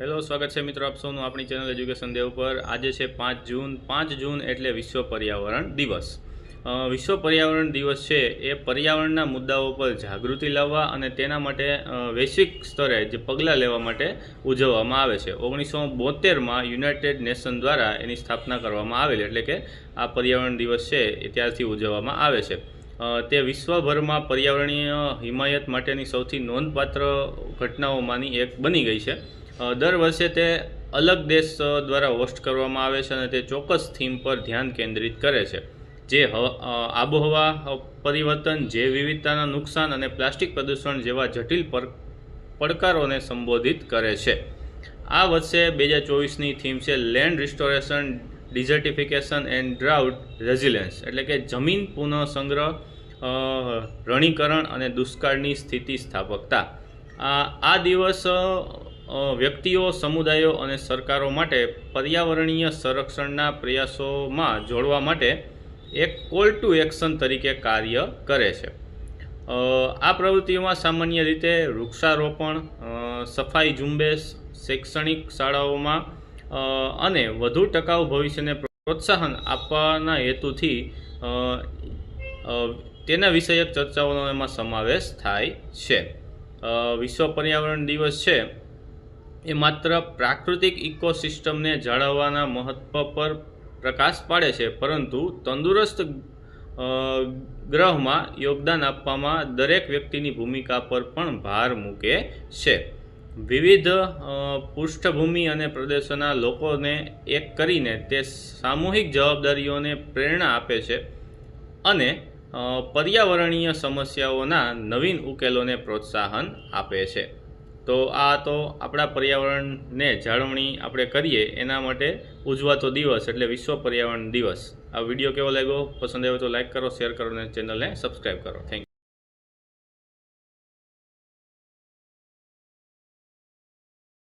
Hello, સ્વાગત છે મિત્રો આપ સૌનું આપણી ચેનલ એજ્યુકેશન દેવ પર આજે છે પાંચ જૂન પાંચ જૂન એટલે વિશ્વ પર્યાવરણ દિવસ. વિશ્વ પર્યાવરણ દિવસ છે એ પર્યાવરણના મુદ્દાઓ પર જાગૃતિ લાવવા અને તેના માટે વૈશ્વિક સ્તરે જે પગલાં લેવા માટે ઉજવવામાં આવે છે. ઓગણીસો બોતેરમાં યુનાઇટેડ નેશન દ્વારા એની સ્થાપના કરવામાં આવેલી, એટલે કે આ પર્યાવરણ દિવસ છે એ ત્યારથી ઉજવવામાં આવે છે. તે વિશ્વભરમાં પર્યાવરણીય હિમાયત માટેની સૌથી નોંધપાત્ર ઘટનાઓમાંની એક બની ગઈ છે. દર વર્ષે તે અલગ દેશ દ્વારા હોસ્ટ કરવામાં આવે છે અને તે ચોક્કસ થીમ પર ધ્યાન કેન્દ્રિત કરે છે. જે હવા- આબોહવા પરિવર્તન જૈવ વિવિધતાના નુકસાન અને પ્લાસ્ટિક પ્રદૂષણ જેવા જટિલ પડકારોને સંબોધિત કરે છે. આ વર્ષે બે હજાર ચોવીસની થીમ છે land restoration, desertification and drought resilience. એટલે કે જમીન પુનઃસંગ્રહ રણીકરણ અને દુષ્કાળની સ્થિતિ સ્થાપકતા આ દિવસ વ્યક્તિઓ, સમુદાયો અને સરકારો માટે પર્યાવરણીય સંરક્ષણના પ્રયાસોમાં જોડવા માટે એક કોલ ટુ એક્શન તરીકે કાર્ય કરે છે. આ પ્રવૃત્તિઓમાં સામાન્ય રીતે વૃક્ષારોપણ સફાઈ ઝુંબેશ, શૈક્ષણિક શાળાઓમાં અને વધુ ટકાઉ ભવિષ્યને પ્રોત્સાહન આપવાના હેતુથી તેના વિષયક ચર્ચાઓનો એમાં સમાવેશ થાય છે. વિશ્વ પર્યાવરણ દિવસ છે. એ માત્ર પ્રાકૃતિક ઇકોસિસ્ટમને જાળવવાના મહત્વ પર પ્રકાશ પાડે છે, પરંતુ તંદુરસ્ત ગ્રહમાં યોગદાન આપવામાં દરેક વ્યક્તિની ભૂમિકા પર પણ ભાર મૂકે છે. વિવિધ પૃષ્ઠભૂમિ અને પ્રદેશોના લોકોને એક કરીને તે સામૂહિક જવાબદારીઓને પ્રેરણા આપે છે અને પર્યાવરણીય સમસ્યાઓના નવીન ઉકેલોને પ્રોત્સાહન આપે છે. તો આ તો આપણા પર્યાવરણને જાળવણી આપણે કરીએ, એના માટે ઉજવાતો દિવસ એટલે વિશ્વ પર્યાવરણ દિવસ. આ વીડિયો કેવો લાગ્યો? પસંદ આવ્યો તો લાઈક કરો, શેર કરો અને ચેનલને સબસ્ક્રાઈબ કરો. થેન્ક